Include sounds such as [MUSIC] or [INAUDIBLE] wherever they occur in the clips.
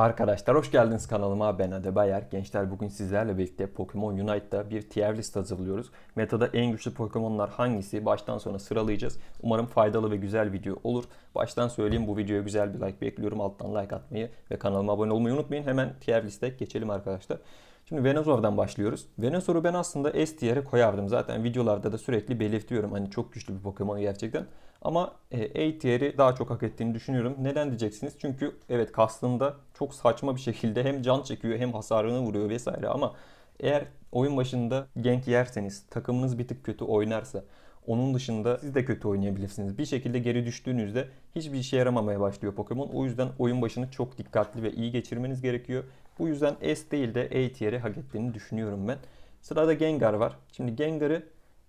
Arkadaşlar hoş geldiniz kanalıma. Ben Ade Bayer. Gençler bugün sizlerle birlikte Pokemon Unite'da bir tier list hazırlıyoruz. Metada en güçlü Pokemon'lar hangisi? Baştan sona sıralayacağız. Umarım faydalı ve güzel video olur. Baştan söyleyeyim bu videoya güzel bir like bekliyorum. Alttan like atmayı ve kanalıma abone olmayı unutmayın. Hemen tier liste geçelim arkadaşlar. Şimdi Venusaur'dan başlıyoruz. Venusaur'u ben aslında S tier'e koyardım. Zaten videolarda da sürekli belirtiyorum. Hani çok güçlü bir Pokemon gerçekten. Ama e, A tier'i daha çok hak ettiğini düşünüyorum. Neden diyeceksiniz? Çünkü evet kastında çok saçma bir şekilde hem can çekiyor hem hasarını vuruyor vesaire ama eğer oyun başında gank yerseniz, takımınız bir tık kötü oynarsa, onun dışında siz de kötü oynayabilirsiniz. Bir şekilde geri düştüğünüzde hiçbir işe yaramamaya başlıyor Pokemon. O yüzden oyun başını çok dikkatli ve iyi geçirmeniz gerekiyor. Bu yüzden S değil de A tier'i hak ettiğini düşünüyorum ben. Sırada Gengar var. Şimdi Gengar'ı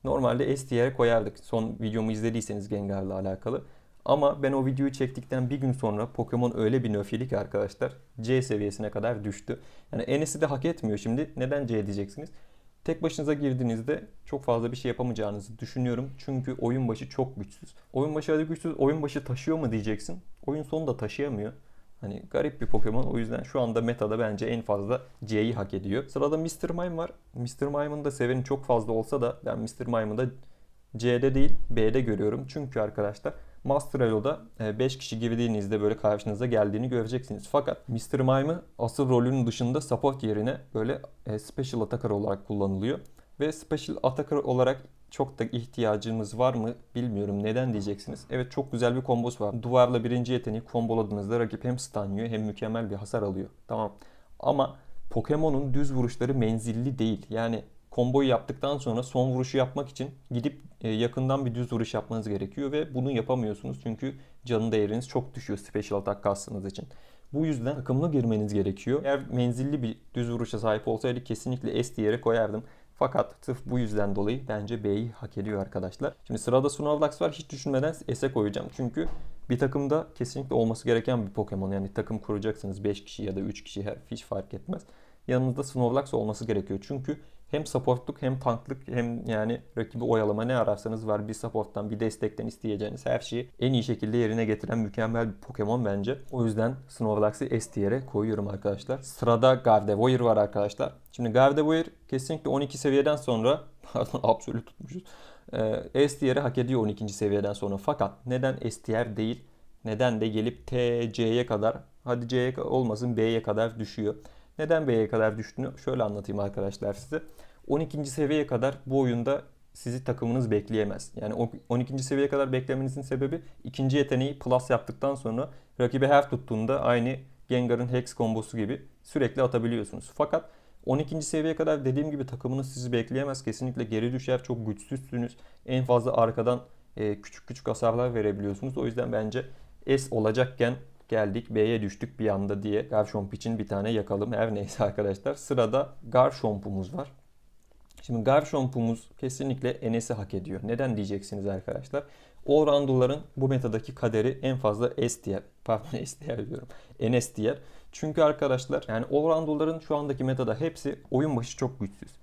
normalde S tier'e koyardık. Son videomu izlediyseniz Gengar'la alakalı. Ama ben o videoyu çektikten bir gün sonra Pokemon öyle bir nöfyeli ki arkadaşlar C seviyesine kadar düştü. Yani Enes'i de hak etmiyor şimdi. Neden C diyeceksiniz? Tek başınıza girdiğinizde çok fazla bir şey yapamayacağınızı düşünüyorum. Çünkü oyun başı çok güçsüz. Oyun başı hadi güçsüz, oyun başı taşıyor mu diyeceksin. Oyun sonu da taşıyamıyor. Hani garip bir Pokemon. O yüzden şu anda metada bence en fazla C'yi hak ediyor. Sırada Mr. Mime var. Mr. Mime'ın da seveni çok fazla olsa da ben Mr. Mime'ı da C'de değil B'de görüyorum. Çünkü arkadaşlar Master Elo'da 5 kişi girdiğinizde böyle karşınıza geldiğini göreceksiniz. Fakat Mr. Mime'ı asıl rolünün dışında support yerine böyle e, special attacker olarak kullanılıyor. Ve special attacker olarak çok da ihtiyacımız var mı bilmiyorum. Neden diyeceksiniz. Evet çok güzel bir kombosu var. Duvarla birinci yeteneği komboladığınızda rakip hem stun hem mükemmel bir hasar alıyor. Tamam. Ama Pokemon'un düz vuruşları menzilli değil. Yani komboyu yaptıktan sonra son vuruşu yapmak için gidip e, yakından bir düz vuruş yapmanız gerekiyor ve bunu yapamıyorsunuz çünkü canı değeriniz çok düşüyor special attack kastınız için. Bu yüzden takımlı girmeniz gerekiyor. Eğer menzilli bir düz vuruşa sahip olsaydı kesinlikle S diyerek koyardım. Fakat sırf bu yüzden dolayı bence B'yi hak ediyor arkadaşlar. Şimdi sırada Snorlax var. Hiç düşünmeden S'e koyacağım. Çünkü bir takımda kesinlikle olması gereken bir Pokemon. Yani takım kuracaksınız 5 kişi ya da 3 kişi hiç fark etmez. Yanınızda Snorlax olması gerekiyor. Çünkü hem supportluk hem tanklık hem yani rakibi oyalama ne ararsanız var. Bir supporttan bir destekten isteyeceğiniz her şeyi en iyi şekilde yerine getiren mükemmel bir Pokemon bence. O yüzden Snorlax'ı S tier'e koyuyorum arkadaşlar. Sırada Gardevoir var arkadaşlar. Şimdi Gardevoir kesinlikle 12 seviyeden sonra [LAUGHS] pardon absolut tutmuşuz. Ee, S tier'e hak ediyor 12. seviyeden sonra. Fakat neden S tier değil? Neden de gelip T, C'ye kadar hadi C'ye olmasın B'ye kadar düşüyor. Neden B'ye kadar düştüğünü şöyle anlatayım arkadaşlar size. 12. seviyeye kadar bu oyunda sizi takımınız bekleyemez. Yani 12. seviyeye kadar beklemenizin sebebi ikinci yeteneği plus yaptıktan sonra rakibe her tuttuğunda aynı Gengar'ın Hex kombosu gibi sürekli atabiliyorsunuz. Fakat 12. seviyeye kadar dediğim gibi takımınız sizi bekleyemez. Kesinlikle geri düşer. Çok güçsüzsünüz. En fazla arkadan e, küçük küçük hasarlar verebiliyorsunuz. O yüzden bence S olacakken geldik B'ye düştük bir anda diye Garchomp için bir tane yakalım. Her neyse arkadaşlar. Sırada Garchomp'umuz var. Şimdi Garchomp'umuz kesinlikle Enes'i hak ediyor. Neden diyeceksiniz arkadaşlar? Allround'ların bu metadaki kaderi en fazla S tier. Pardon [LAUGHS] S tier diyorum. NS tier. Çünkü arkadaşlar yani Allround'ların şu andaki metada hepsi oyun başı çok güçsüz.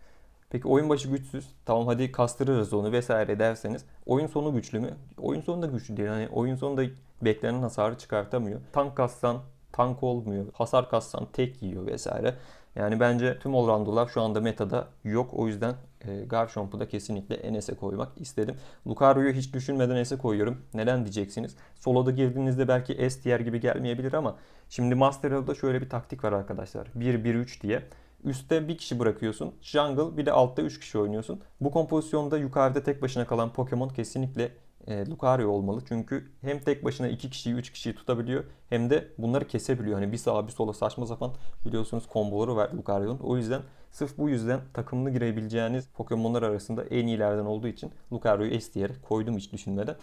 Peki oyun başı güçsüz. Tamam hadi kastırırız onu vesaire derseniz oyun sonu güçlü mü? Oyun sonu da güçlü değil. Yani oyun sonunda beklenen hasarı çıkartamıyor. Tank kassan tank olmuyor. Hasar kassan tek yiyor vesaire. Yani bence tüm allround'lar şu anda metada yok. O yüzden e, Garchomp'u da kesinlikle NS'e koymak istedim. Lucario'yu hiç düşünmeden S'e koyuyorum. Neden diyeceksiniz? Solo'da girdiğinizde belki S tier gibi gelmeyebilir ama şimdi Master şöyle bir taktik var arkadaşlar. 1-1-3 diye. Üste bir kişi bırakıyorsun. Jungle bir de altta 3 kişi oynuyorsun. Bu kompozisyonda yukarıda tek başına kalan Pokemon kesinlikle e, Lucario olmalı. Çünkü hem tek başına 2 kişiyi 3 kişiyi tutabiliyor hem de bunları kesebiliyor. Hani bir sağa bir sola saçma sapan biliyorsunuz komboları var Lucario'nun. O yüzden sırf bu yüzden takımlı girebileceğiniz Pokemon'lar arasında en iyilerden olduğu için Lucario'yu S diyerek koydum hiç düşünmeden.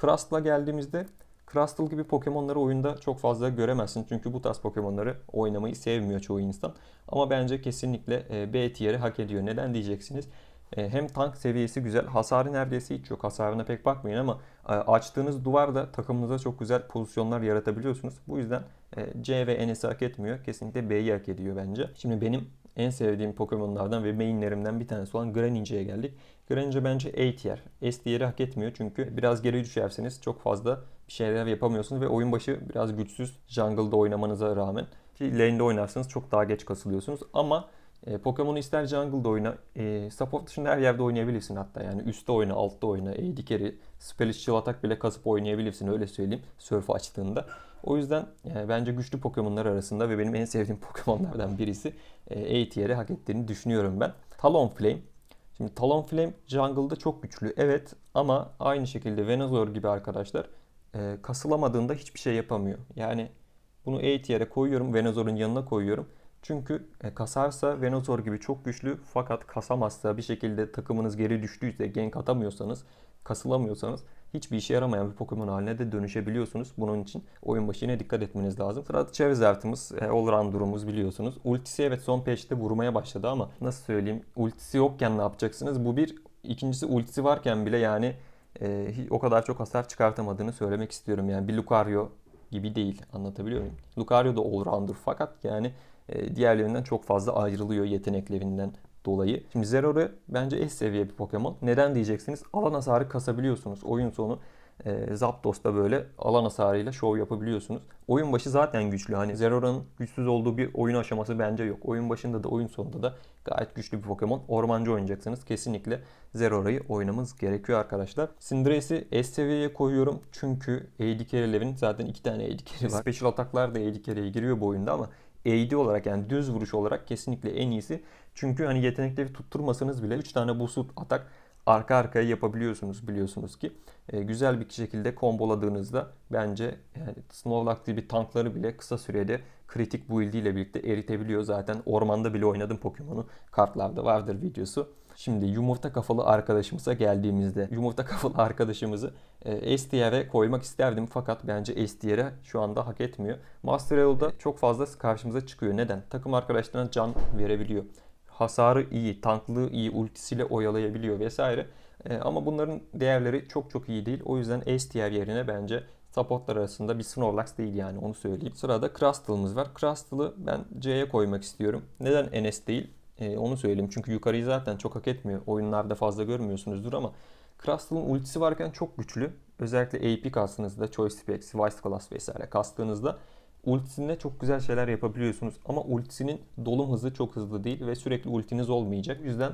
Crust'la geldiğimizde Crustle gibi Pokemon'ları oyunda çok fazla göremezsin. Çünkü bu tarz Pokemon'ları oynamayı sevmiyor çoğu insan. Ama bence kesinlikle e, B tier'i hak ediyor. Neden diyeceksiniz? E, hem tank seviyesi güzel. Hasarı neredeyse hiç yok. Hasarına pek bakmayın ama e, açtığınız duvarda takımınıza çok güzel pozisyonlar yaratabiliyorsunuz. Bu yüzden C ve N'si hak etmiyor. Kesinlikle B'yi hak ediyor bence. Şimdi benim en sevdiğim Pokemon'lardan ve mainlerimden bir tanesi olan Greninja'ya geldik. Greninja bence A tier. S tier'i hak etmiyor çünkü biraz geri düşerseniz çok fazla bir şeyler yapamıyorsunuz ve oyun başı biraz güçsüz jungle'da oynamanıza rağmen ki lane'de oynarsanız çok daha geç kasılıyorsunuz ama e, Pokemon'u ister jungle'da oyna, e, support dışında her yerde oynayabilirsin hatta yani üstte oyna, altta oyna, AD carry, spell atak bile kasıp oynayabilirsin öyle söyleyeyim surf açtığında. O yüzden yani bence güçlü Pokemon'lar arasında ve benim en sevdiğim [LAUGHS] Pokemon'lardan birisi e, A tier'i hak ettiğini düşünüyorum ben. Talonflame. Şimdi Talonflame jungle'da çok güçlü evet ama aynı şekilde Venusaur gibi arkadaşlar e, kasılamadığında hiçbir şey yapamıyor. Yani bunu A tier'e koyuyorum, Venusaur'un yanına koyuyorum. Çünkü e, kasarsa Venusaur gibi çok güçlü fakat kasamazsa bir şekilde takımınız geri düştüyse, gank atamıyorsanız, kasılamıyorsanız hiçbir işe yaramayan bir Pokemon haline de dönüşebiliyorsunuz. Bunun için oyun başı dikkat etmeniz lazım. Sırada Charizard'ımız, e, Allround'umuz biliyorsunuz. Ultisi evet son patch'te vurmaya başladı ama nasıl söyleyeyim ultisi yokken ne yapacaksınız? Bu bir. ikincisi ultisi varken bile yani e, o kadar çok hasar çıkartamadığını söylemek istiyorum. Yani bir Lucario gibi değil anlatabiliyor muyum? Lucario da Allrounder fakat yani e, diğerlerinden çok fazla ayrılıyor yeteneklerinden dolayı. Şimdi Zerora bence S seviye bir Pokemon. Neden diyeceksiniz? Alan hasarı kasabiliyorsunuz. Oyun sonu e, Zapdos'ta böyle alan hasarıyla şov yapabiliyorsunuz. Oyun başı zaten güçlü. Hani Zerora'nın güçsüz olduğu bir oyun aşaması bence yok. Oyun başında da oyun sonunda da gayet güçlü bir Pokemon. Ormancı oynayacaksınız. Kesinlikle Zerora'yı oynamamız gerekiyor arkadaşlar. Cinderace'i S seviyeye koyuyorum. Çünkü AD Carry'lerin zaten iki tane AD Carry var. Special ataklar da AD Carry'e giriyor bu oyunda ama AD olarak yani düz vuruş olarak kesinlikle en iyisi. Çünkü hani yetenekleri tutturmasanız bile 3 tane boosted atak arka arkaya yapabiliyorsunuz biliyorsunuz ki. E, güzel bir şekilde komboladığınızda bence yani Snorlax gibi tankları bile kısa sürede kritik build ile birlikte eritebiliyor. Zaten ormanda bile oynadım Pokemon'u. Kartlarda vardır videosu. Şimdi yumurta kafalı arkadaşımıza geldiğimizde yumurta kafalı arkadaşımızı e, S tier'e koymak isterdim fakat bence S tier'e şu anda hak etmiyor. Master Level'da çok fazla karşımıza çıkıyor. Neden? Takım arkadaşlarına can verebiliyor. Hasarı iyi, tanklığı iyi, ultisiyle oyalayabiliyor vesaire. E, ama bunların değerleri çok çok iyi değil. O yüzden S tier yerine bence supportlar arasında bir Snorlax değil yani onu söyleyeyim. Sırada Crustal'ımız var. Crustal'ı ben C'ye koymak istiyorum. Neden NS değil? E, onu söyleyeyim. Çünkü yukarıyı zaten çok hak etmiyor. Oyunlarda fazla görmüyorsunuzdur ama Crustal'ın ultisi varken çok güçlü. Özellikle AP kastığınızda, Choice Specs, Vice Class vesaire kastığınızda ultisinde çok güzel şeyler yapabiliyorsunuz. Ama ultisinin dolum hızı çok hızlı değil ve sürekli ultiniz olmayacak. O yüzden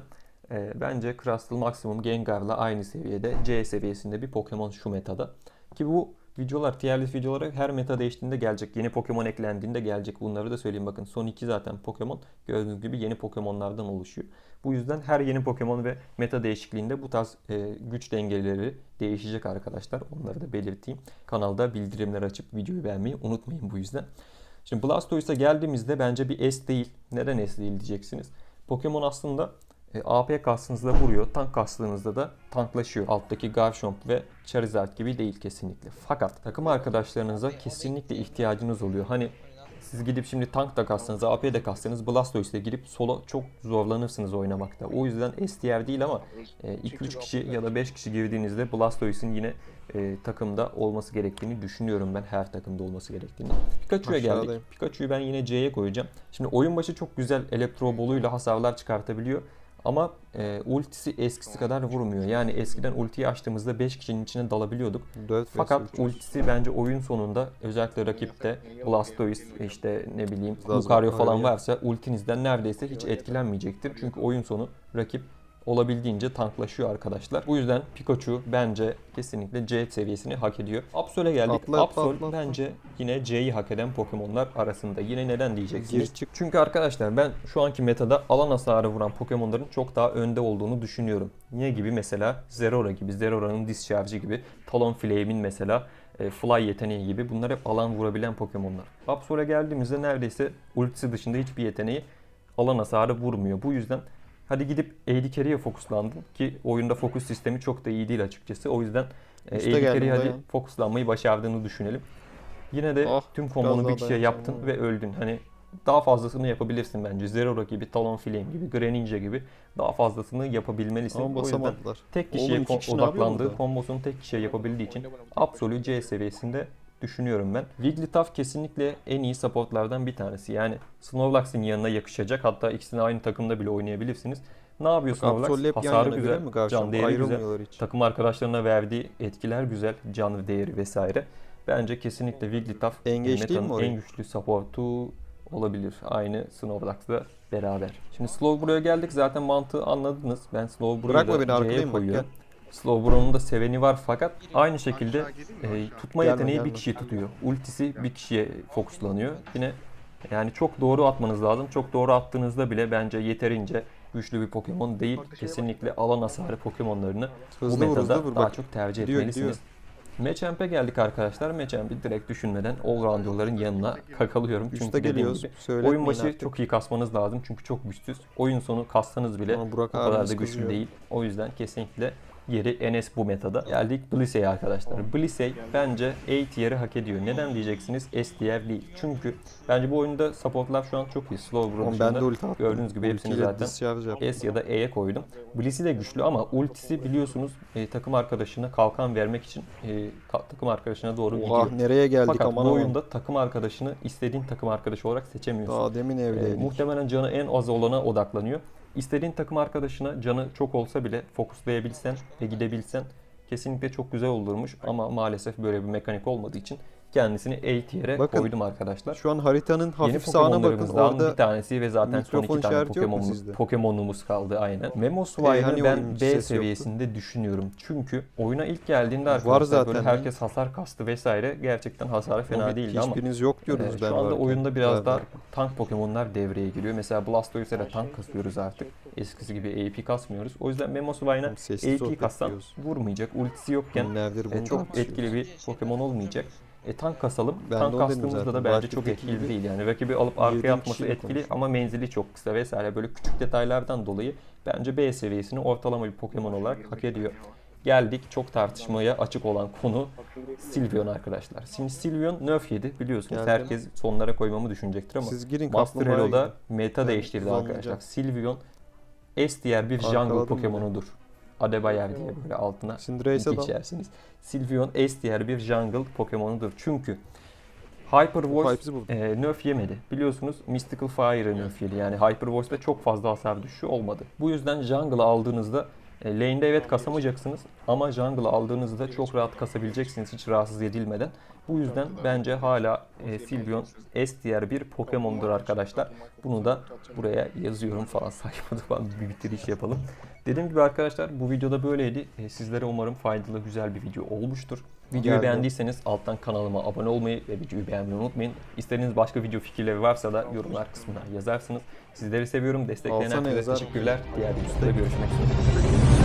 e, bence Crustal maksimum Gengar'la aynı seviyede C seviyesinde bir Pokemon şu metada. Ki bu videolar, tier list videoları her meta değiştiğinde gelecek. Yeni Pokemon eklendiğinde gelecek. Bunları da söyleyeyim bakın. Son iki zaten Pokemon gördüğünüz gibi yeni Pokemon'lardan oluşuyor. Bu yüzden her yeni Pokemon ve meta değişikliğinde bu tarz e, güç dengeleri değişecek arkadaşlar. Onları da belirteyim. Kanalda bildirimler açıp videoyu beğenmeyi unutmayın bu yüzden. Şimdi Blastoise'a geldiğimizde bence bir S değil. Neden S değil diyeceksiniz. Pokemon aslında e, AP kastınızda vuruyor. Tank kastığınızda da tanklaşıyor. Alttaki Garchomp ve Charizard gibi değil kesinlikle. Fakat takım arkadaşlarınıza kesinlikle ihtiyacınız oluyor. Hani siz gidip şimdi tank da kastınız, AP de kastınız, Blastoise'de girip solo çok zorlanırsınız oynamakta. O yüzden STR değil ama 2-3 e, kişi ya da 5 kişi girdiğinizde Blastoise'in yine e, takımda olması gerektiğini düşünüyorum ben. Her takımda olması gerektiğini. Pikachu'ya geldik. Pikachu'yu ben yine C'ye koyacağım. Şimdi oyun başı çok güzel elektro boluyla hasarlar çıkartabiliyor. Ama e, ultisi eskisi kadar vurmuyor. Yani eskiden ultiyi açtığımızda 5 kişinin içine dalabiliyorduk. Fakat ultisi bence oyun sonunda özellikle rakipte Blastoise işte ne bileyim Lucario falan varsa ultinizden neredeyse hiç etkilenmeyecektir. Çünkü oyun sonu rakip olabildiğince tanklaşıyor arkadaşlar. Bu yüzden Pikachu bence kesinlikle C seviyesini hak ediyor. Absol'e geldik. Atla, Absol atla, atla. bence yine C'yi hak eden Pokemon'lar arasında. Yine neden diyeceksiniz? Gir, Çünkü arkadaşlar ben şu anki metada alan hasarı vuran Pokemon'ların çok daha önde olduğunu düşünüyorum. Niye gibi? Mesela Zerora gibi, Zerora'nın Discharge'ı gibi, Talonflame'in mesela e, Fly yeteneği gibi bunlar hep alan vurabilen Pokemon'lar. Absol'e geldiğimizde neredeyse ultisi dışında hiçbir yeteneği alan hasarı vurmuyor. Bu yüzden Hadi gidip AD Carry'e fokuslandın ki oyunda fokus sistemi çok da iyi değil açıkçası. O yüzden e, AD Carry'e hadi fokuslanmayı başardığını düşünelim. Yine de oh, tüm kombonu bir kişiye yaptın ve öldün. Hani daha fazlasını yapabilirsin bence. Zerora gibi, Talonflame gibi, Greninja gibi daha fazlasını yapabilmelisin. Ama o yüzden tek kişiye Oğlum, odaklandığı, kombosunu tek kişiye yapabildiği için Absolute C seviyesinde düşünüyorum ben. Wigglytuff kesinlikle en iyi supportlardan bir tanesi. Yani Snorlax'ın yanına yakışacak. Hatta ikisini aynı takımda bile oynayabilirsiniz. Ne yapıyor Snorlax? Hasarı güzel, mi can değeri güzel. Ayrılmıyorlar hiç. Takım arkadaşlarına verdiği etkiler güzel, can değeri vesaire. Bence kesinlikle Wigglytuff metanın en güçlü supportu olabilir. Aynı Snorlax'la beraber. Şimdi Slow buraya geldik. Zaten mantığı anladınız. Ben Slow buraya Bırakma da C'ye arkadayım bak, koyuyorum. Slowbro'nun da seveni var fakat aynı şekilde e, tutma Gelme, yeteneği bir kişiyi tutuyor. Ultisi bir kişiye fokuslanıyor. Yine yani çok doğru atmanız lazım. Çok doğru attığınızda bile bence yeterince güçlü bir Pokemon değil. Kesinlikle alan hasarı Pokemon'larını Hızlı bu metada hızlı vur daha bak. çok tercih Gidiyor, etmelisiniz. Machamp'e geldik arkadaşlar. Machamp'i direkt düşünmeden Allrounder'ların yanına kakalıyorum. Çünkü Üste dediğim geliyoruz. gibi oyun başı artık. çok iyi kasmanız lazım. Çünkü çok güçsüz. Oyun sonu kassanız bile Ama Burak o kadar da güçlü kızıyor. değil. O yüzden kesinlikle yeri Enes bu metada. Geldik Blissey'e arkadaşlar. Blissey bence A tier'i hak ediyor. Neden diyeceksiniz? S tier değil. Çünkü bence bu oyunda supportlar şu an çok iyi. Slow attım. gördüğünüz gibi hepsini zaten. S ya da E'ye koydum. Blissey de güçlü ama ultisi biliyorsunuz e, takım arkadaşına kalkan vermek için e, takım arkadaşına doğru Oha gidiyor. nereye geldik Fakat aman bu aman. oyunda takım arkadaşını istediğin takım arkadaşı olarak seçemiyorsun. Daha demin evdeydik. muhtemelen canı en az olana odaklanıyor. İstediğin takım arkadaşına canı çok olsa bile fokuslayabilsen ve gidebilsen kesinlikle çok güzel olurmuş. Ama maalesef böyle bir mekanik olmadığı için kendisini tier'e Bakın, koydum arkadaşlar. Şu an haritanın Yeni hafif sağına bakın. Orada bir tanesi ve zaten son iki tane Pokemon'umuz? Pokemon'umuz kaldı aynen. Memo Ee, Swire'ı hani ben B seviyesinde düşünüyorum. Çünkü oyuna ilk geldiğinde arkadaşlar zaten böyle herkes hasar kastı vesaire. Gerçekten hasarı fena Oğlum, değildi ama Hiçbiriniz yok diyordunuz ee, ben şu anda varken. oyunda biraz Ben daha varken. tank Pokemon'lar devreye giriyor. Mesela Blastoise'e de tank kasıyoruz artık. Eskisi gibi AP kasmıyoruz. O yüzden Memo Swine'a Oğlum, sesli AP kassan vurmayacak. Ultisi yokken e, çok etkili bir Pokemon olmayacak. E, tank kasalım. Ben tank kastığımızda da bence çok etkili gibi değil. Yani rakibi alıp arkaya atması etkili konuş. ama menzili çok kısa vesaire. Böyle küçük detaylardan dolayı bence B seviyesini ortalama bir Pokemon olarak hak ediyor. Geldik çok tartışmaya açık olan konu Sylveon arkadaşlar. Şimdi Sylveon nerf yedi biliyorsunuz. Geldim. Herkes sonlara koymamı düşünecektir ama Siz girin Master Hero'da meta Ben değiştirdi arkadaşlar. Sylveon S diğer bir jungle Pokemon'udur. Adebayer diye böyle altına dal. içersiniz. Sylveon S diğer bir jungle Pokemon'udur. Çünkü Hyper Voice Pipes'i buldum. e, nerf yemedi. Biliyorsunuz Mystical Fire'ı nerf yedi. Yani Hyper Voice'da çok fazla hasar düşüşü olmadı. Bu yüzden jungle'ı aldığınızda e, lane'de evet kasamayacaksınız ama jungle'ı aldığınızda çok rahat kasabileceksiniz hiç rahatsız edilmeden. Bu yüzden bence hala e, Sylveon S diğer bir Pokemon'dur arkadaşlar. Bunu da buraya yazıyorum falan [LAUGHS] saçma sapan bir bitiriş yapalım. Dediğim gibi arkadaşlar bu videoda böyleydi. E, sizlere umarım faydalı güzel bir video olmuştur. Videoyu Geldi. beğendiyseniz alttan kanalıma abone olmayı ve videoyu beğenmeyi unutmayın. İstediğiniz başka video fikirleri varsa da yorumlar kısmına yazarsınız. Sizleri seviyorum. Destekleyen herkese teşekkürler. Diğer videoda görüşmek üzere.